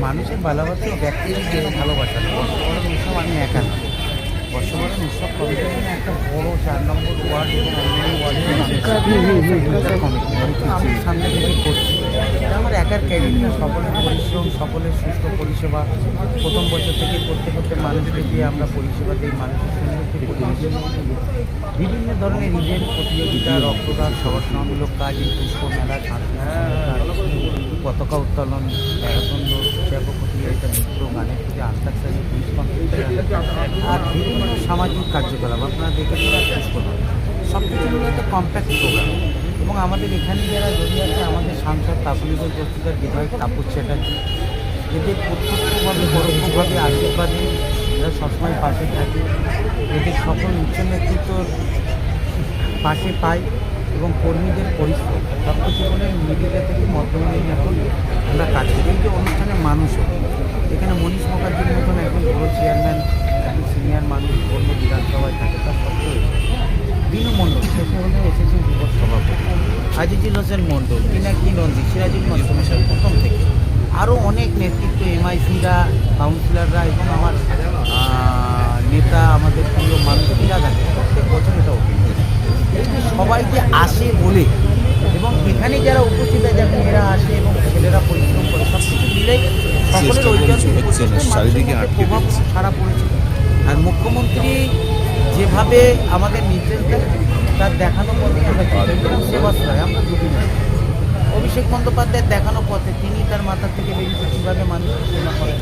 মানুষের ভালোবাসা ব্যক্তির যে ভালোবাসা বর্ষবরণ উৎসব আমি একা না। বর্ষবরণ উৎসব কমিটি একটা বড় চার নম্বর ওয়ার্ড এবং অন্যান্য ওয়ার্ডের কমিটি। আমি সামনে থেকে করছি। আমার একার ক্যারিয়ার না। সকলের পরিশ্রম সকলের সুস্থ পরিষেবা। প্রথম বছর থেকে করতে করতে মানুষকে দিয়ে আমরা পরিষেবা দিই মানুষের প্রতিনিধিত্ব বিভিন্ন ধরনের ইভেন্ট প্রতিযোগিতা রক্তদান সমাজসেবামূলক কাজ পুষ্প মেলা পতাকা উত্তোলন ম্যারাথন দৌড় প্রতিযোগিতা নৃত্য গানের আন্তাক্ষরী পুলিশ আর বিভিন্ন সামাজিক কার্যকলাপ। আপনারা দেখেছেন আর পুষ্পদান সব কিছু একটা কম্প্যাক্ট প্রোগ্রাম এবং আমাদের এখানে যারা যদি আছে, আমাদের সাংসদ তাপলিগঞ্জ বস্তিকার বিধায়ক তাপস চ্যাটার্জি। এদের প্রত্যক্ষভাবে, পরোক্ষভাবে আশীর্বাদে এরা সবসময় পাশে থাকে। এদের সকল উচ্চ নেতৃত্বর পাশে পাই এবং কর্মীদের পরিশ্রম। বলে মিডিয়া থেকে মধ্যমণি এখন আমরা কাজ করি। এই যে অনুষ্ঠানে মানুষও এখানে মনীষ মুখার্জির মতন একজন বড় একজন সিনিয়র মানুষ অন্য বিধানসভায় থাকে তার সত্ত্বেও বিনু মণ্ডল শেষে হলে এসেছেন যুবক সভাপতি আজিজুল হোসেন মণ্ডল পিনাকি নন্দী সিরাজুল মাস্টার প্রথম থেকে। আরও অনেক নেতৃত্ব এমআইসিরা কাউন্সিলররা এবং আমার নেতা আমাদের প্রিয় মানুষরা থাকে প্রত্যেক বছর এটা ওপেন এই যে সবাই যে আসে বলে এবং এখানে যারা উপস্থিত আছে যারা মেয়েরা আসে এবং ছেলেরা পরিশ্রম করে সব কিছু মিলেই সকলের চেষ্টা ঐতিহাসিক করছে, হচ্ছে না, প্রচেষ্টায় চারিদিকে মানুষের আটকে প্রভাব সারা পড়েছে। আর মুখ্যমন্ত্রী যেভাবে আমাদের নির্দেশ দেয় তার দেখানো পথে আমরা সেবাশ্রয় আমরা ঢুকি না অভিষেক বন্দ্যোপাধ্যায়ের দেখানো পথে তিনি তার মাথা থেকে বেরিয়েছে কীভাবে মানুষকে সেবা করেন?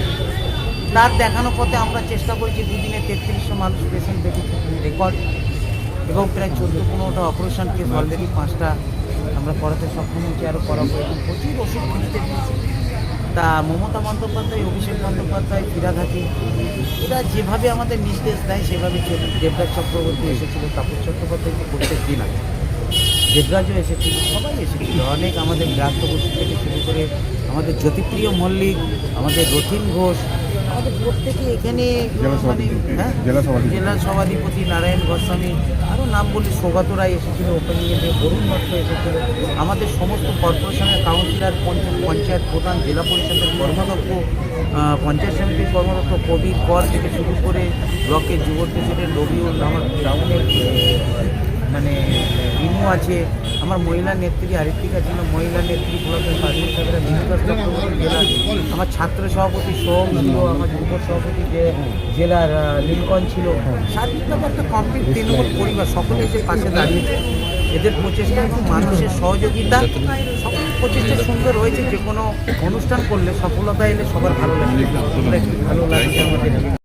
তার দেখানো পথে আমরা চেষ্টা করেছি দুদিনে তেত্রিশশো মানুষ পেশেন্ট দেখেছি রেকর্ড এবং প্রায় চোদ্দ পনেরোটা অপারেশন কেস অলরেডি পাঁচটা আমরা করাতে সক্ষম হয়েছি আরও করাবো। এবং প্রচুর ওষুধ কিনতে দিয়েছি। তা মমতা বন্দ্যোপাধ্যায়, অভিষেক বন্দ্যোপাধ্যায় ফিরাদ হাকিম এরা যেভাবে আমাদের নির্দেশ দেয়, সেভাবে চলে। দেবরাজ চক্রবর্তী এসেছিল, তাপস চট্টোপাধ্যায় প্রত্যেক দিন আছে দেবরাজও এসেছিল, সবাই এসেছিল। অনেক আমাদের বিরাট বসু থেকে শুরু করে আমাদের জ্যোতিপ্রিয় মল্লিক, আমাদের রথিন ঘোষ আমাদের প্রত্যেকে এখানে জেলা সভাধিপতি, হ্যাঁ জেলা সভাধিপতি। নারায়ণ গোস্বামী আরও নাম বলি সৌগত রায় এসেছিল ওপেনিংয়ে বরুণ দত্ত এসেছিল আমাদের সমস্ত কর্পোরেশনের কাউন্সিলর পঞ্চায়েত প্রধান জেলা পরিষদের কর্মদক্ষ পঞ্চায়েত সমিতির কর্মদক্ষ কবির কর থেকে শুরু করে ব্লকের যুব প্রেসিডেন্ট রবিউল আমার টাউনের মানে রিমু আছে। আমার মহিলা নেত্রী আরেকটিকা ছিল। মহিলা নেত্রী জেলার আমার ছাত্র সভাপতি সোম ছিল, আমার যুব সভাপতি যে জেলার নীলকণ্ঠ ছিল। সার্বিকভাবে কমপ্লিট তৃণমূল পরিবার, সকলে এসে পাশে দাঁড়িয়েছে এদের প্রচেষ্টা এবং মানুষের সহযোগিতা, সকল প্রচেষ্টা সুন্দর হয়েছে যে কোনো অনুষ্ঠান করলে সফলতা এলে সবার ভালো লাগে। ভালো লাগছে আমাদের।